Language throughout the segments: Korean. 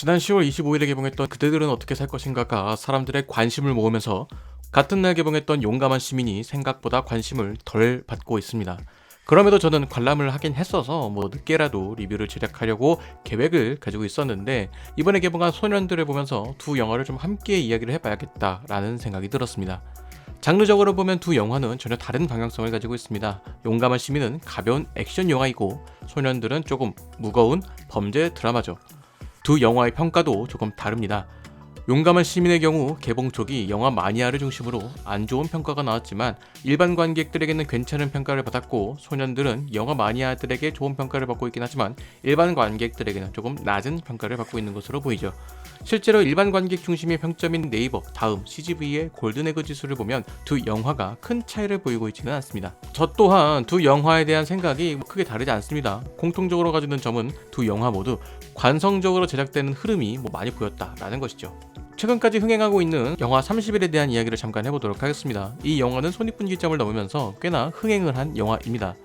지난 10월 25일에 개봉했던 그대들은 어떻게 살 것인가가 사람들의 관심을 모으면서 같은 날 개봉했던 용감한 시민이 생각보다 관심을 덜 받고 있습니다. 그럼에도 저는 관람을 하긴 했어서 뭐 늦게라도 리뷰를 제작하려고 계획을 가지고 있었는데 이번에 개봉한 소년들을 보면서 두 영화를 좀 함께 이야기를 해봐야겠다라는 생각이 들었습니다. 장르적으로 보면 두 영화는 전혀 다른 방향성을 가지고 있습니다. 용감한 시민은 가벼운 액션 영화이고 소년들은 조금 무거운 범죄 드라마죠. 두 영화의 평가도 조금 다릅니다. 용감한 시민의 경우 개봉 초기 영화 마니아를 중심으로 안 좋은 평가가 나왔지만 일반 관객들에게는 괜찮은 평가를 받았고 소년들은 영화 마니아들에게 좋은 평가를 받고 있긴 하지만 일반 관객들에게는 조금 낮은 평가를 받고 있는 것으로 보이죠. 실제로 일반 관객 중심의 평점인 네이버 다음 CGV의 골든에그 지수를 보면 두 영화가 큰 차이를 보이고 있지는 않습니다. 저 또한 두 영화에 대한 생각이 크게 다르지 않습니다. 공통적으로 가지는 점은 두 영화 모두 관성적으로 제작되는 흐름이 뭐 많이 보였다라는 것이죠. 최근까지 흥행하고 있는 영화 30일에 대한 이야기를 잠깐 해보도록 하겠습니다. 이 영화는 손익분기점을 넘으면서 꽤나 흥행을 한 영화입니다.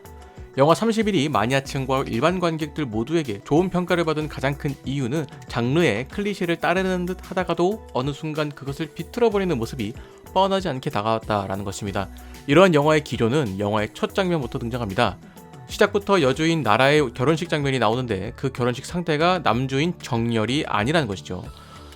영화 30일이 마니아층과 일반 관객들 모두에게 좋은 평가를 받은 가장 큰 이유는 장르의 클리셰를 따르는 듯 하다가도 어느 순간 그것을 비틀어버리는 모습이 뻔하지 않게 다가왔다라는 것입니다. 이러한 영화의 기조는 영화의 첫 장면부터 등장합니다. 시작부터 여주인 나라의 결혼식 장면이 나오는데 그 결혼식 상대가 남주인 정열이 아니라는 것이죠.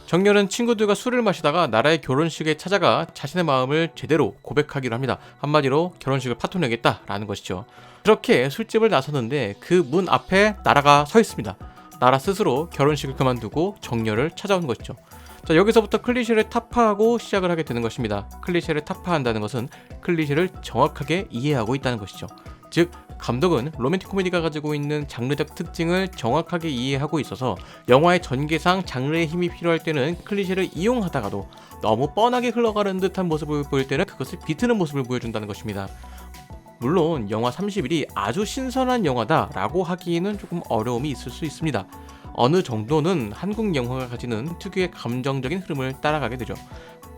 정렬은 친구들과 술을 마시다가 나라의 결혼식에 찾아가 자신의 마음을 제대로 고백하기로 합니다. 한마디로 결혼식을 파토내겠다라는 것이죠. 그렇게 술집을 나섰는데 그 문 앞에 나라가 서 있습니다. 나라 스스로 결혼식을 그만두고 정렬을 찾아온 것이죠. 자, 여기서부터 클리셰를 타파하고 시작을 하게 되는 것입니다. 클리셰를 타파한다는 것은 클리셰를 정확하게 이해하고 있다는 것이죠. 즉, 감독은 로맨틱 코미디가 가지고 있는 장르적 특징을 정확하게 이해하고 있어서 영화의 전개상 장르의 힘이 필요할 때는 클리셰를 이용하다가도 너무 뻔하게 흘러가는 듯한 모습을 보일 때는 그것을 비트는 모습을 보여준다는 것입니다. 물론 영화 30일이 아주 신선한 영화다라고 하기에는 조금 어려움이 있을 수 있습니다. 어느 정도는 한국 영화가 가지는 특유의 감정적인 흐름을 따라가게 되죠.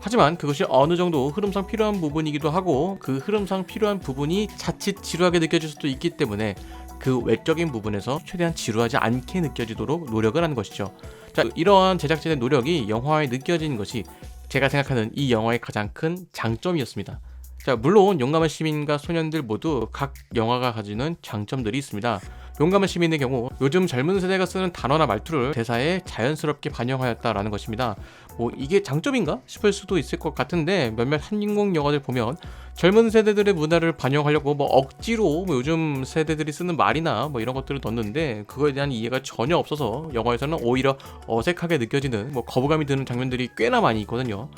하지만 그것이 어느 정도 흐름상 필요한 부분이기도 하고 그 흐름상 필요한 부분이 자칫 지루하게 느껴질 수도 있기 때문에 그 외적인 부분에서 최대한 지루하지 않게 느껴지도록 노력을 하는 것이죠. 자, 이러한 제작진의 노력이 영화에 느껴지는 것이 제가 생각하는 이 영화의 가장 큰 장점이었습니다. 자, 물론 용감한 시민과 소년들 모두 각 영화가 가지는 장점들이 있습니다. 용감한 시민의 경우 요즘 젊은 세대가 쓰는 단어나 말투를 대사에 자연스럽게 반영하였다라는 것입니다. 뭐 이게 장점인가 싶을 수도 있을 것 같은데 몇몇 한인공 영화들 보면 젊은 세대들의 문화를 반영하려고 뭐 억지로 뭐 요즘 세대들이 쓰는 말이나 뭐 이런 것들을 넣는데 그거에 대한 이해가 전혀 없어서 영화에서는 오히려 어색하게 느껴지는 뭐 거부감이 드는 장면들이 꽤나 많이 있거든요.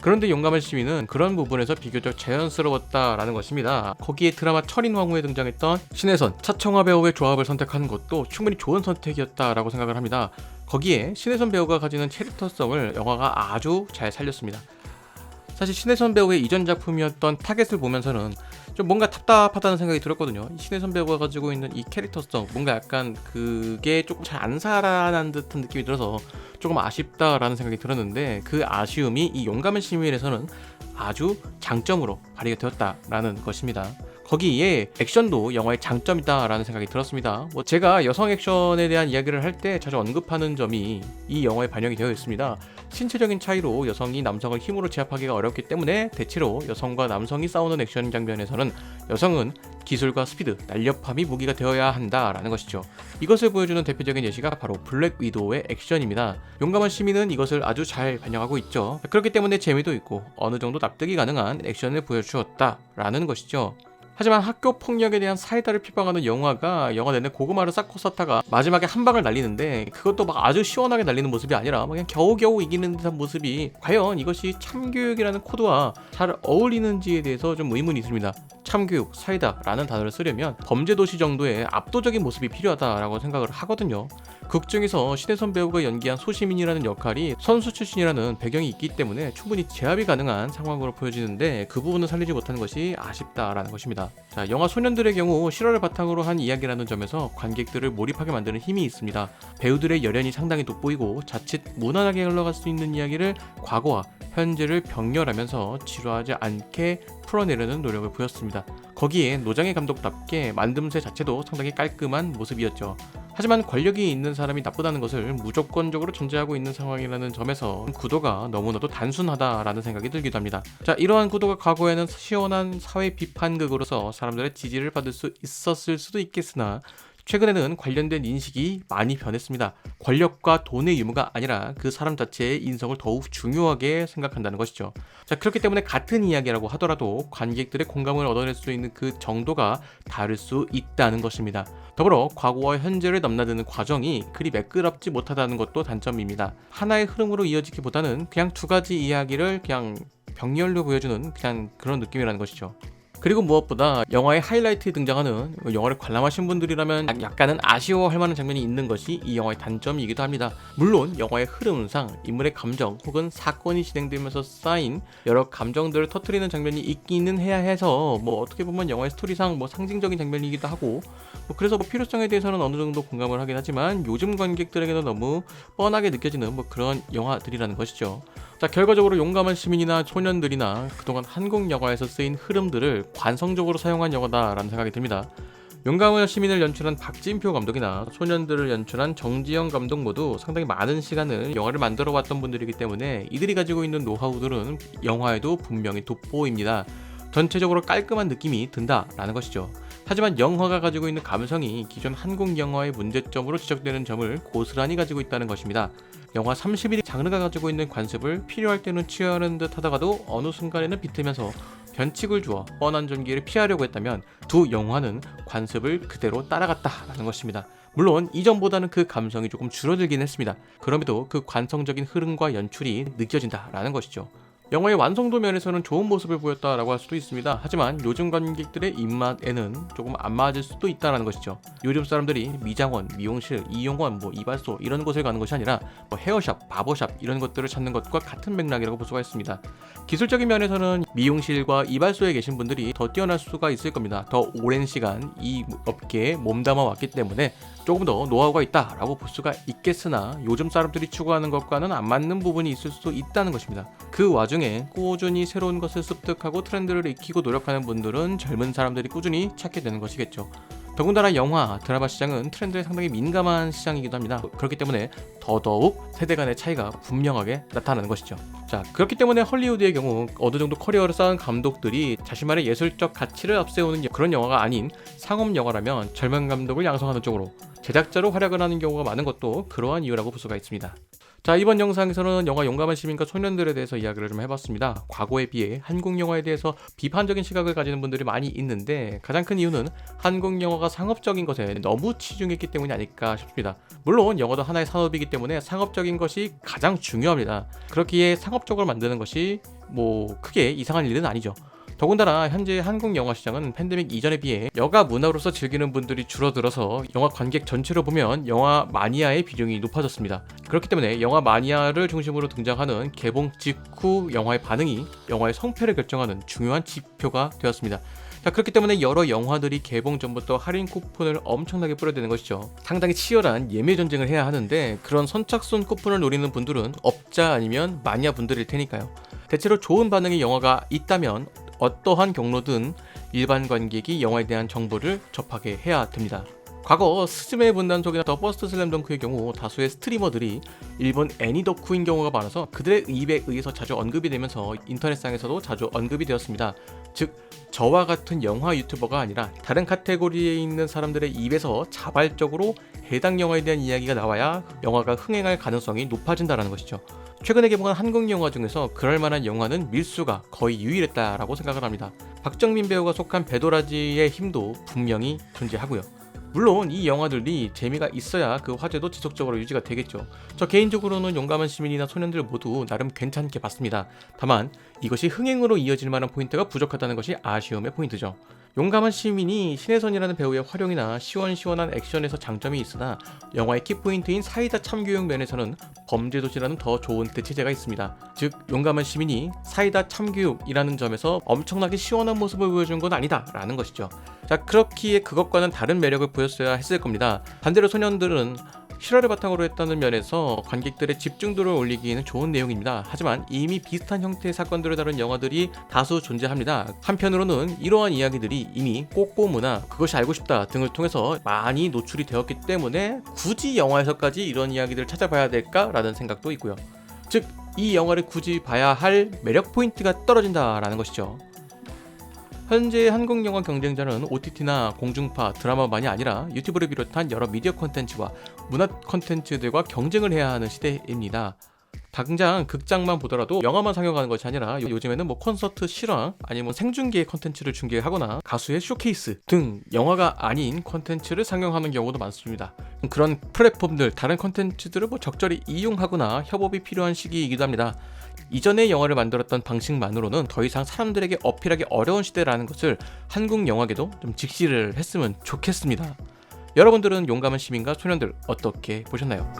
그런데 용감한 시민은 그런 부분에서 비교적 자연스러웠다라는 것입니다. 거기에 드라마 철인 왕후에 등장했던 신혜선, 차청화 배우의 조합을 선택하는 것도 충분히 좋은 선택이었다라고 생각을 합니다. 거기에 신혜선 배우가 가지는 캐릭터성을 영화가 아주 잘 살렸습니다. 사실 신혜선 배우의 이전 작품이었던 타겟을 보면서는 좀 뭔가 답답하다는 생각이 들었거든요. 신혜선 배우가 가지고 있는 이 캐릭터성, 뭔가 약간 그게 조금 잘 안 살아난 듯한 느낌이 들어서 조금 아쉽다라는 생각이 들었는데 그 아쉬움이 이 용감한 시민에서는 아주 장점으로 발휘가 되었다라는 것입니다. 거기에 액션도 영화의 장점이다라는 생각이 들었습니다. 뭐 제가 여성 액션에 대한 이야기를 할 때 자주 언급하는 점이 이 영화에 반영이 되어 있습니다. 신체적인 차이로 여성이 남성을 힘으로 제압하기가 어렵기 때문에 대체로 여성과 남성이 싸우는 액션 장면에서는 여성은 기술과 스피드, 날렵함이 무기가 되어야 한다라는 것이죠. 이것을 보여주는 대표적인 예시가 바로 블랙 위도우의 액션입니다. 용감한 시민은 이것을 아주 잘 반영하고 있죠. 그렇기 때문에 재미도 있고 어느 정도 납득이 가능한 액션을 보여주었다라는 것이죠. 하지만 학교 폭력에 대한 사이다를 피방하는 영화가 영화 내내 고구마를 쌓고 쌓다가 마지막에 한 방을 날리는데 그것도 막 아주 시원하게 날리는 모습이 아니라 그냥 겨우겨우 이기는 듯한 모습이 과연 이것이 참교육이라는 코드와 잘 어울리는지에 대해서 좀 의문이 있습니다. 참교육, 사이다라는 단어를 쓰려면 범죄도시 정도의 압도적인 모습이 필요하다라고 생각을 하거든요. 극 중에서 신혜선 배우가 연기한 소시민이라는 역할이 선수 출신이라는 배경이 있기 때문에 충분히 제압이 가능한 상황으로 보여지는데 그 부분을 살리지 못하는 것이 아쉽다라는 것입니다. 자, 영화 소년들의 경우 실화를 바탕으로 한 이야기라는 점에서 관객들을 몰입하게 만드는 힘이 있습니다. 배우들의 열연이 상당히 돋보이고 자칫 무난하게 흘러갈 수 있는 이야기를 과거와 현재를 병렬하면서 지루하지 않게 풀어내려는 노력을 보였습니다. 거기에 노장의 감독답게 만듦새 자체도 상당히 깔끔한 모습이었죠. 하지만 권력이 있는 사람이 나쁘다는 것을 무조건적으로 존재하고 있는 상황이라는 점에서 구도가 너무나도 단순하다라는 생각이 들기도 합니다. 자, 이러한 구도가 과거에는 시원한 사회 비판극으로서 사람들의 지지를 받을 수 있었을 수도 있겠으나 최근에는 관련된 인식이 많이 변했습니다. 권력과 돈의 유무가 아니라 그 사람 자체의 인성을 더욱 중요하게 생각한다는 것이죠. 자, 그렇기 때문에 같은 이야기라고 하더라도 관객들의 공감을 얻어낼 수 있는 그 정도가 다를 수 있다는 것입니다. 더불어 과거와 현재를 넘나드는 과정이 그리 매끄럽지 못하다는 것도 단점입니다. 하나의 흐름으로 이어지기보다는 그냥 두 가지 이야기를 그냥 병렬로 보여주는 그냥 그런 느낌이라는 것이죠. 그리고 무엇보다 영화의 하이라이트에 등장하는 영화를 관람하신 분들이라면 약간은 아쉬워할 만한 장면이 있는 것이 이 영화의 단점이기도 합니다. 물론 영화의 흐름상 인물의 감정 혹은 사건이 진행되면서 쌓인 여러 감정들을 터트리는 장면이 있기는 해야 해서 뭐 어떻게 보면 영화의 스토리상 뭐 상징적인 장면이기도 하고 뭐 그래서 뭐 필요성에 대해서는 어느 정도 공감을 하긴 하지만 요즘 관객들에게는 너무 뻔하게 느껴지는 뭐 그런 영화들이라는 것이죠. 자 결과적으로 용감한 시민이나 소년들이나 그동안 한국 영화에서 쓰인 흐름들을 관성적으로 사용한 영화다라는 생각이 듭니다. 용감한 시민을 연출한 박진표 감독이나 소년들을 연출한 정지영 감독 모두 상당히 많은 시간을 영화를 만들어 왔던 분들이기 때문에 이들이 가지고 있는 노하우들은 영화에도 분명히 돋보입니다. 전체적으로 깔끔한 느낌이 든다라는 것이죠. 하지만 영화가 가지고 있는 감성이 기존 한국 영화의 문제점으로 지적되는 점을 고스란히 가지고 있다는 것입니다. 영화 31이 장르가 가지고 있는 관습을 필요할 때는 취하는 듯 하다가도 어느 순간에는 비틀면서 변칙을 주어 뻔한 전기를 피하려고 했다면 두 영화는 관습을 그대로 따라갔다라는 것입니다. 물론 이전보다는 그 감성이 조금 줄어들긴 했습니다. 그럼에도 그 관성적인 흐름과 연출이 느껴진다라는 것이죠. 영화의 완성도 면에서는 좋은 모습을 보였다라고 할 수도 있습니다. 하지만 요즘 관객들의 입맛에는 조금 안 맞을 수도 있다라는 것이죠. 요즘 사람들이 미장원, 미용실, 이용원, 뭐 이발소 이런 곳을 가는 것이 아니라 뭐 헤어샵, 바버샵 이런 것들을 찾는 것과 같은 맥락이라고 볼 수가 있습니다. 기술적인 면에서는 미용실과 이발소에 계신 분들이 더 뛰어날 수가 있을 겁니다. 더 오랜 시간 이 업계에 몸담아 왔기 때문에 조금 더 노하우가 있다라고 볼 수가 있겠으나 요즘 사람들이 추구하는 것과는 안 맞는 부분이 있을 수도 있다는 것입니다. 그 와중에 꾸준히 새로운 것을 습득하고 트렌드를 익히고 노력하는 분들은 젊은 사람들이 꾸준히 찾게 되는 것이겠죠. 더군다나 영화, 드라마 시장은 트렌드에 상당히 민감한 시장이기도 합니다. 그렇기 때문에 더더욱 세대 간의 차이가 분명하게 나타나는 것이죠. 자, 그렇기 때문에 헐리우드의 경우 어느 정도 커리어를 쌓은 감독들이 자신만의 예술적 가치를 앞세우는 그런 영화가 아닌 상업 영화라면 젊은 감독을 양성하는 쪽으로 제작자로 활약을 하는 경우가 많은 것도 그러한 이유라고 볼 수가 있습니다. 자 이번 영상에서는 영화 용감한 시민과 소년들에 대해서 이야기를 좀 해봤습니다. 과거에 비해 한국 영화에 대해서 비판적인 시각을 가지는 분들이 많이 있는데 가장 큰 이유는 한국 영화가 상업적인 것에 너무 치중했기 때문이 아닐까 싶습니다. 물론 영화도 하나의 산업이기 때문에 상업적인 것이 가장 중요합니다. 그렇기에 상업적으로 만드는 것이 뭐 크게 이상한 일은 아니죠. 더군다나 현재 한국 영화 시장은 팬데믹 이전에 비해 여가 문화로서 즐기는 분들이 줄어들어서 영화 관객 전체로 보면 영화 마니아의 비중이 높아졌습니다. 그렇기 때문에 영화 마니아를 중심으로 등장하는 개봉 직후 영화의 반응이 영화의 성패를 결정하는 중요한 지표가 되었습니다. 자, 그렇기 때문에 여러 영화들이 개봉 전부터 할인 쿠폰을 엄청나게 뿌려대는 것이죠. 상당히 치열한 예매 전쟁을 해야 하는데 그런 선착순 쿠폰을 노리는 분들은 업자 아니면 마니아 분들일 테니까요. 대체로 좋은 반응의 영화가 있다면 어떠한 경로든 일반 관객이 영화에 대한 정보를 접하게 해야 됩니다. 과거 스즈메 분단 속이나 더 버스트 슬램덩크의 경우 다수의 스트리머들이 일본 애니 덕후인 경우가 많아서 그들의 입에 의해서 자주 언급이 되면서 인터넷상에서도 자주 언급이 되었습니다. 즉 저와 같은 영화 유튜버가 아니라 다른 카테고리에 있는 사람들의 입에서 자발적으로 해당 영화에 대한 이야기가 나와야 영화가 흥행할 가능성이 높아진다는 것이죠. 최근에 개봉한 한국 영화 중에서 그럴 만한 영화는 밀수가 거의 유일했다라고 생각을 합니다. 박정민 배우가 속한 배도라지의 힘도 분명히 존재하고요. 물론 이 영화들이 재미가 있어야 그 화제도 지속적으로 유지가 되겠죠. 저 개인적으로는 용감한 시민이나 소년들 모두 나름 괜찮게 봤습니다. 다만 이것이 흥행으로 이어질 만한 포인트가 부족하다는 것이 아쉬움의 포인트죠. 용감한 시민이 신혜선이라는 배우의 활용이나 시원시원한 액션에서 장점이 있으나 영화의 키포인트인 사이다 참교육 면에서는 범죄도시라는 더 좋은 대체제가 있습니다. 즉 용감한 시민이 사이다 참교육이라는 점에서 엄청나게 시원한 모습을 보여준 건 아니다 라는 것이죠. 자 그렇기에 그것과는 다른 매력을 보였어야 했을 겁니다. 반대로 소년들은 실화를 바탕으로 했다는 면에서 관객들의 집중도를 올리기에는 좋은 내용입니다. 하지만 이미 비슷한 형태의 사건들을 다룬 영화들이 다수 존재합니다. 한편으로는 이러한 이야기들이 이미 꼬꼬무나 그것이 알고 싶다 등을 통해서 많이 노출이 되었기 때문에 굳이 영화에서까지 이런 이야기들을 찾아봐야 될까라는 생각도 있고요. 즉, 이 영화를 굳이 봐야 할 매력 포인트가 떨어진다라는 것이죠. 현재 한국 영화 경쟁자는 OTT나 공중파, 드라마만이 아니라 유튜브를 비롯한 여러 미디어 콘텐츠와 문화 콘텐츠들과 경쟁을 해야 하는 시대입니다. 당장 극장만 보더라도 영화만 상영하는 것이 아니라 요즘에는 뭐 콘서트 실황 아니면 생중계 콘텐츠를 중계하거나 가수의 쇼케이스 등 영화가 아닌 콘텐츠를 상영하는 경우도 많습니다. 그런 플랫폼들 다른 콘텐츠들을 뭐 적절히 이용하거나 협업이 필요한 시기이기도 합니다. 이전의 영화를 만들었던 방식만으로는 더 이상 사람들에게 어필하기 어려운 시대라는 것을 한국 영화계도 좀 직시를 했으면 좋겠습니다. 여러분들은 용감한 시민과 소년들 어떻게 보셨나요?